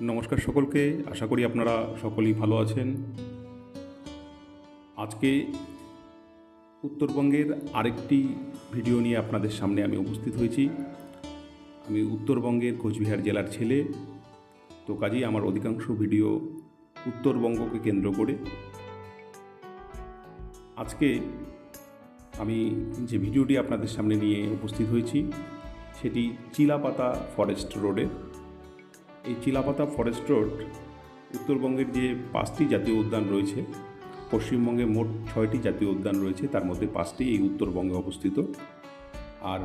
নমস্কার সকলকে, আশা করি আপনারা সকলেই ভালো আছেন। আজকে উত্তরবঙ্গের আরেকটি ভিডিও নিয়ে আপনাদের সামনে আমি উপস্থিত হয়েছি। আমি উত্তরবঙ্গের কোচবিহার জেলার ছেলে, তো কাজেই আমার অধিকাংশ ভিডিও উত্তরবঙ্গকে কেন্দ্র করে। আজকে আমি যে ভিডিওটি আপনাদের সামনে নিয়ে উপস্থিত হয়েছি, সেটি চিলাপাতা ফরেস্ট রোডের। এই চিলাপাতা ফরেস্ট রোড উত্তরবঙ্গের যে পাঁচটি জাতীয় উদ্যান রয়েছে, পশ্চিমবঙ্গে মোট ছয়টি জাতীয় উদ্যান রয়েছে, তার মধ্যে পাঁচটি এই উত্তরবঙ্গে অবস্থিত। আর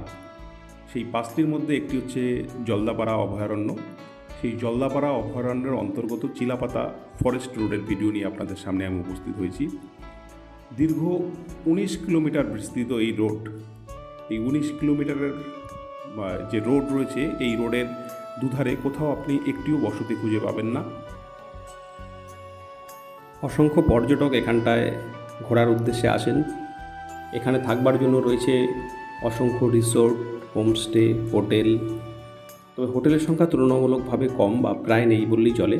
সেই পাঁচটির মধ্যে একটি হচ্ছে জলদাপাড়া অভয়ারণ্য। সেই জলদাপাড়া অভয়ারণ্যের অন্তর্গত চিলাপাতা ফরেস্ট রোডের ভিডিও নিয়ে আপনাদের সামনে আমি উপস্থিত হয়েছি। দীর্ঘ উনিশ কিলোমিটার বিস্তৃত এই রোড এই উনিশ কিলোমিটারের যে রোড রয়েছে, এই রোডের দুধারে কোথাও আপনি একটিও বসতি খুঁজে পাবেন না। অসংখ্য পর্যটক এখানটায় ঘোরার উদ্দেশ্যে আসেন। এখানে থাকবার জন্য রয়েছে অসংখ্য রিসোর্ট, হোমস্টে, হোটেল। তবে হোটেলের সংখ্যা তুলনামূলকভাবে কম বা প্রায় নেই বললেই চলে।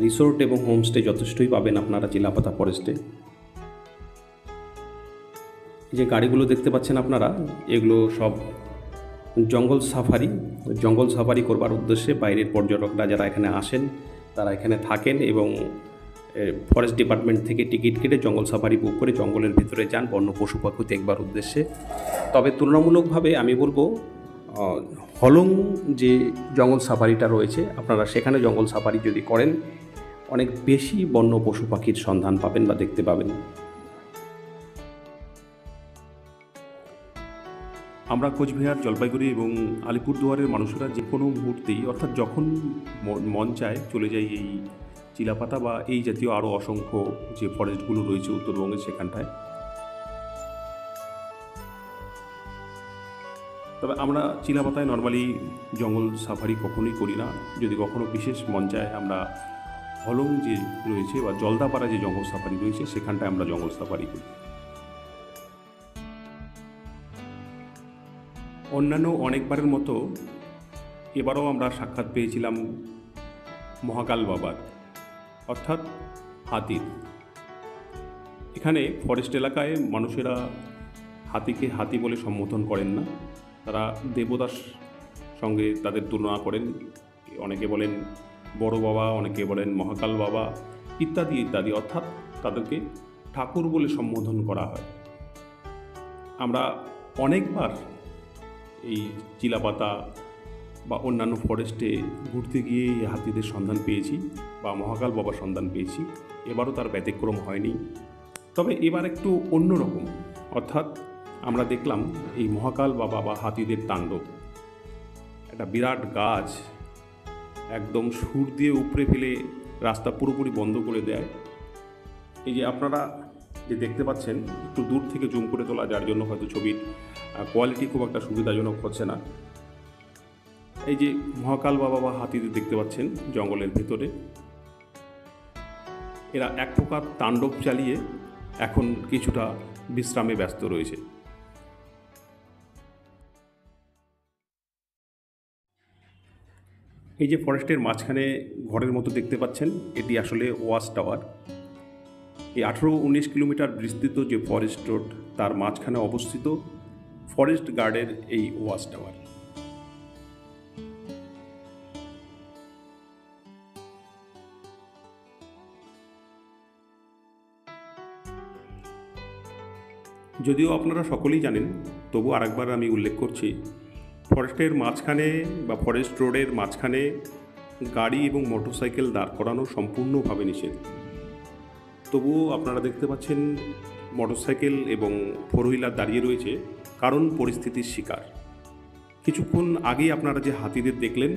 রিসোর্ট এবং হোমস্টে যথেষ্টই পাবেন আপনারা চিলাপাতা ফরেস্টে। যে গাড়িগুলো দেখতে পাচ্ছেন আপনারা, এগুলো সব জঙ্গল সাফারি জঙ্গল সাফারি করবার উদ্দেশ্যে বাইরের পর্যটকরা যারা এখানে আসেন, তারা এখানে থাকেন এবং ফরেস্ট ডিপার্টমেন্ট থেকে টিকিট কেটে জঙ্গল সাফারি বুক করে জঙ্গলের ভিতরে যান বন্য পশু পাখি দেখবার উদ্দেশ্যে। তবে তুলনামূলকভাবে আমি বলব হলং যে জঙ্গল সাফারিটা রয়েছে, আপনারা সেখানে জঙ্গল সাফারি যদি করেন, অনেক বেশি বন্য পশু পাখির সন্ধান পাবেন বা দেখতে পাবেন। আমরা কোচবিহার, জলপাইগুড়ি এবং আলিপুরদুয়ারের মানুষেরা যে কোনো মুহূর্তেই, অর্থাৎ যখন মন চায় চলে যাই এই চিলাপাতা বা এই জাতীয় আরও অসংখ্য যে ফরেস্টগুলো রয়েছে উত্তরবঙ্গের সেখানটায়। তবে আমরা চিলাপাতায় নর্মালি জঙ্গল সাফারি কখনোই করি না। যদি কখনো বিশেষ মন চায়, আমরা হলং যে রয়েছে বা জলদাপাড়া যে জঙ্গল সাফারি রয়েছে, সেখানটায় আমরা জঙ্গল সাফারি করি। অন্যান্য অনেকবারের মতো এবারও আমরা সাক্ষাৎ পেয়েছিলাম মহাকাল বাবার, অর্থাৎ হাতির। এখানে ফরেস্ট এলাকায় মানুষেরা হাতিকে হাতি বলে সম্বোধন করেন না। তারা দেবদাস সঙ্গে তাদের তুলনা করেন। অনেকে বলেন বড় বাবা, অনেকে বলেন মহাকাল বাবা, ইত্যাদি ইত্যাদি। অর্থাৎ তাদেরকে ঠাকুর বলে সম্বোধন করা হয়। আমরা অনেকবার এই চিলাপাতা বা অন্যান্য ফরেস্টে ঘুরতে গিয়ে এই হাতিদের সন্ধান পেয়েছি বা মহাকাল বাবার সন্ধান পেয়েছি। এবারও তার ব্যতিক্রম হয়নি। তবে এবার একটু অন্যরকম অর্থাৎ আমরা দেখলাম এই মহাকাল বাবা বা হাতিদের তাণ্ডব। একটা বিরাট গাছ একদম সুর দিয়ে উপড়ে ফেলে রাস্তা পুরোপুরি বন্ধ করে দেয়। এই যে আপনারা যে দেখতে পাচ্ছেন, একটু দূর থেকে জুম করে তোলা, যার জন্য হয়তো ছবির কোয়ালিটি খুব একটা সুবিধাজনক হচ্ছে না। এই যে মহাকাল বাবা বা হাতিদের দেখতে পাচ্ছেন, জঙ্গলের ভেতরে, এরা এক প্রকার তাণ্ডব চালিয়ে এখন কিছুটা বিশ্রামে ব্যস্ত রয়েছে। এই যে ফরেস্টের মাঝখানে ঘরের মতো দেখতে পাচ্ছেন, এটি আসলে ওয়াচ টাওয়ার। এই আঠেরো উনিশ কিলোমিটার বিস্তৃত যে ফরেস্ট রোড তার মাঝখানে অবস্থিত ফরেস্ট গার্ডের এই ওয়াচ টাওয়ার যদিও আপনারা সকলেই জানেন, তবু আরেকবার আমি উল্লেখ করছি ফরেস্টের মাঝখানে বা ফরেস্ট রোডের মাঝখানে গাড়ি এবং মোটরসাইকেল দাঁড় করানো সম্পূর্ণভাবে নিষেধ। তবুও আপনারা দেখতে পাচ্ছেন মোটরসাইকেল এবং ফোর হুইলার দাঁড়িয়ে রয়েছে, কারণ পরিস্থিতির শিকার। কিছুক্ষণ আগেই আপনারা যে হাতিদের দেখলেন,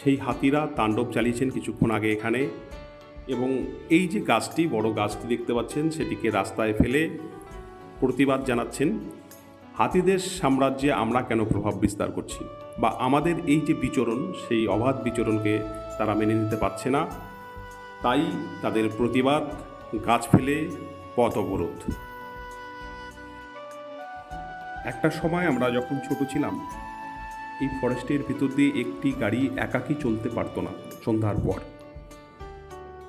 সেই হাতিরা তাণ্ডব চালিয়েছেন কিছুক্ষণ আগে এখানে এবং এই যে গাছটি, বড় গাছটি দেখতে পাচ্ছেন, সেটিকে রাস্তায় ফেলে প্রতিবাদ জানাচ্ছেন, হাতিদের সাম্রাজ্যে আমরা কেন প্রভাব বিস্তার করছি? বা আমাদের এই যে বিচরণ, সেই অবাধ বিচরণকে তারা মেনে নিতে পারছে না, তাই তাদের প্রতিবাদ গাছ ফেলে পথ অবরোধ। একটা সময় আমরা যখন ছোট ছিলাম, এই ফরেস্টের ভিতর দিয়ে একটি গাড়ি একাকী চলতে পারতো না সন্ধ্যার পর।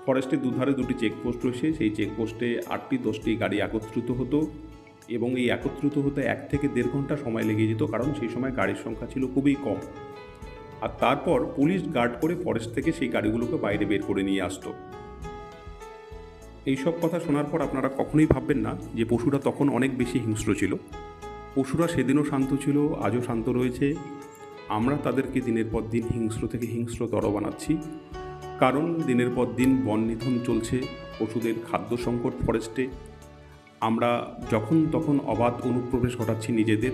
ফরেস্টের দুধারে দুটি চেকপোস্ট রয়েছে, সেই চেকপোস্টে আটটি দশটি গাড়ি একত্রিত হতো এবং এই একত্রিত হতে এক থেকে দেড় ঘণ্টা সময় লেগে যেত, কারণ সেই সময় গাড়ির সংখ্যা ছিল খুবই কম। আর তারপর পুলিশ গার্ড করে ফরেস্ট থেকে সেই গাড়িগুলোকে বাইরে বের করে নিয়ে আসতো। এইসব কথা শোনার পর আপনারা কখনোই ভাববেন না যে পশুরা তখন অনেক বেশি হিংস্র ছিল। পশুরা সেদিনও শান্ত ছিল, আজও শান্ত রয়েছে। আমরা তাদেরকে দিনের পর দিন হিংস্র থেকে হিংস্রতর বানাচ্ছি। কারণ দিনের পর দিন বন নিধন চলছে, পশুদের খাদ্য সংকট ফরেস্টে আমরা যখন তখন অবাধ অনুপ্রবেশ ঘটাচ্ছি নিজেদের।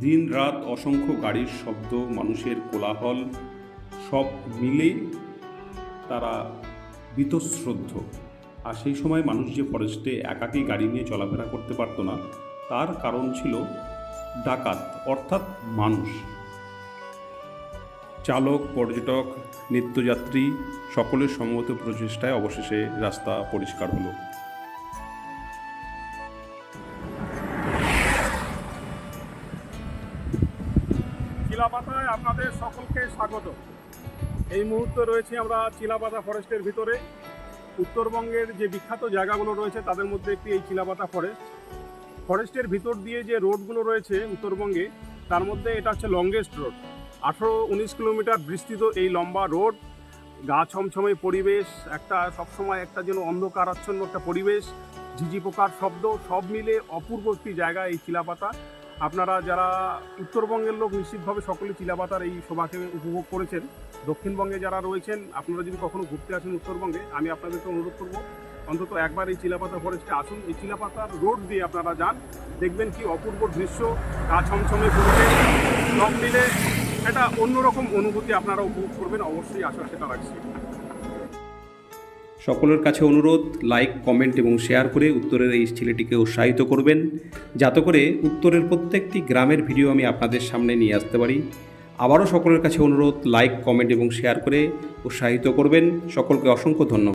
দিন রাত অসংখ্য গাড়ির শব্দ, মানুষের কোলাহল, সব মিলে তারা বীতশ্রদ্ধ। আর সেই সময় মানুষ যে ফরেস্টে একাকী গাড়ি নিয়ে চলাফেরা করতে পারতো না, তার কারণ ছিল ডাকাত, অর্থাৎ মানুষ। চালক, পর্যটক, নিত্যযাত্রী সকলের সম্মত প্রচেষ্টায় অবশেষে রাস্তা পরিষ্কার হলো। চিলাপাতায় আপনাদের সকলকে স্বাগত। এই মুহূর্তে রয়েছি আমরা চিলাপাতা ফরেস্টের ভিতরে। উত্তরবঙ্গের যে বিখ্যাত জায়গাগুলো রয়েছে, তাদের মধ্যে একটি এই চিলাপাতা ফরেস্ট ফরেস্টের ভিতর দিয়ে যে রোডগুলো রয়েছে উত্তরবঙ্গে, তার মধ্যে এটা হচ্ছে লংগেস্ট রোড আঠেরো উনিশ কিলোমিটার বিস্তৃত এই লম্বা রোড। গা ছমছমে পরিবেশ, একটা সবসময় একটা যেন অন্ধকারাচ্ছন্ন একটা পরিবেশ ঝিঝি পোকার শব্দ, সব মিলে অপূর্ব একটি জায়গা এই চিলাপাতা আপনারা যারা উত্তরবঙ্গের লোক নিশ্চিতভাবে সকলে চিলাপাতার এই শোভাকে উপভোগ করেছেন, দক্ষিণবঙ্গে যারা রয়েছেন, আপনারা যদি কখনো ঘুরতে আসেন উত্তরবঙ্গে, আমি আপনাদেরকে অনুরোধ করব, অন্তত একবার এই চিলাপাতা ফরেস্টে আসুন। এই চিলাপাতার রোড দিয়ে আপনারা যান, দেখবেন কি অপূর্ব দৃশ্য, গা ছমছমে পরিবেশ সব মিলে একটা অন্যরকম অনুভূতি আপনারা উপভোগ করবেন, অবশ্যই আশা সেটা রাখছি। সকলের কাছে অনুরোধ লাইক কমেন্ট এবং শেয়ার করে উত্তরের এই ছেলেটিকে উৎসাহিত করবেন। যাতে করে উত্তরের প্রত্যেকটি গ্রামের ভিডিও আমি আপনাদের সামনে নিয়ে আসতে পারি। আবারও সকলের কাছে অনুরোধ লাইক কমেন্ট এবং শেয়ার করে উৎসাহিত করবেন। সকলকে অসংখ্য ধন্যবাদ।